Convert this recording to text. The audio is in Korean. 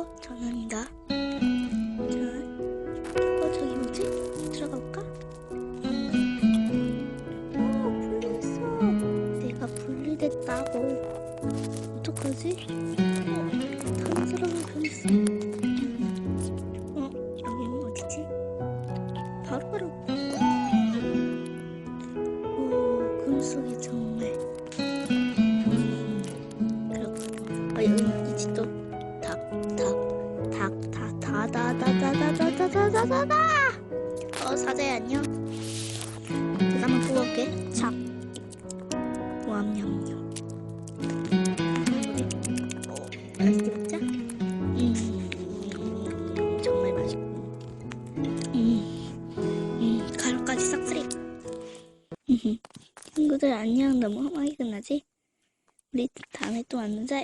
안녕하세요 정현입니다 자, 어 저기 뭐지? 들어가볼까? 오 분리됐어 내가 분리됐다고 어떡하지? 어, 당황스러운 변수... 어... 뭐 어? 여기는 어디지? 바로바로 오 금속이 정말 음, 그렇군 아 여기 이 집도 지 또? 닭, 닭, 닭, 닭, 다, 다, 다, 다, 다, 다, 다, 다, 다, 다, 다. 어, 사자야 안녕. 한번 뽑아올게. 착. 냠냠냠. 어, 맛있게 먹자. 음, 정말 맛있고. 음, 음, 가루까지 싹쓸이. 친구들 안녕. 너무 험하게 끝나지? 우리 다음에 또 만나자.